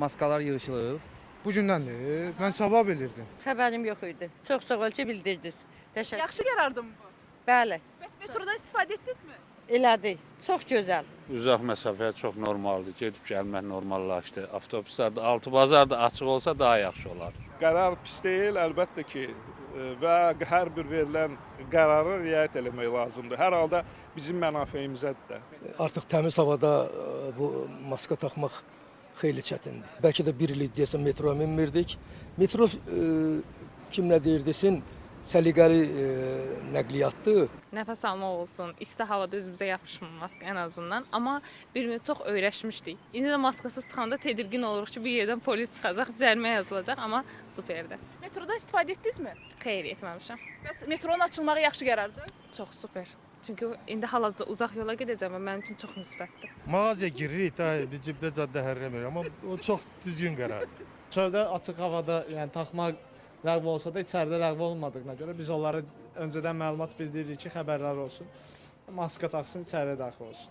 Maskalar yığışılıb. Bu gündəndir. Mən sabah bilirdim. Xəbərim yox idi. Çox sağ ol ki, bildirdiniz. Təşəkkür. Yaxşı qərardır mı bu? Bəli, Bəs metrodan istifadə etdinizmi? elədi. Çox gözəl. Uzaq məsafəyə çox normaldır. Gedib gəlmək normallaşdı. Avtobuslarda, altı bazar da açıq olsa daha yaxşı olar. Qərar pis deyil, əlbəttə ki, e, və hər bir verilən qərara riayət eləmək lazımdır. Hər halda bizim mənafeyimizədir də. Artıq təmiz havada ə, bu maska taxmaq xeyli çətindir. Bəlkə də 1 il deyəsən metroya minmirdik. Metro ə, kim nə deyir desin, səliqəli ə, nəqliyyatdır. Nəfəs almaq olsun, isti havada üzümüzə yapışmır maska ən azından. Amma bir müddət çox öyrəşmişdik. İndi də maskasız çıxanda tedirgin oluruq ki, bir yerdən polis çıxacaq, cərimə yazılacaq, amma superdir. Metrodan istifadə etdinizmi? Xeyr etməmişəm. Bəs metronun açılmağı yaxşı qərardır. Çox super. Çünki indi hal-hazırda uzaq yola gedəcəm və mənim üçün çox müsbətdir. Mağazaya giririk da cibdə caddə hərrəmir, amma o çox düzgün qərardır. Çöldə açıq havada, yəni taxmaq ləğv olsa da içəridə ləğv olmadığına görə biz onlara öncədən məlumat bildiririk ki, xəbərlər olsun. Maska taxsın, içəriyə daxil olsun.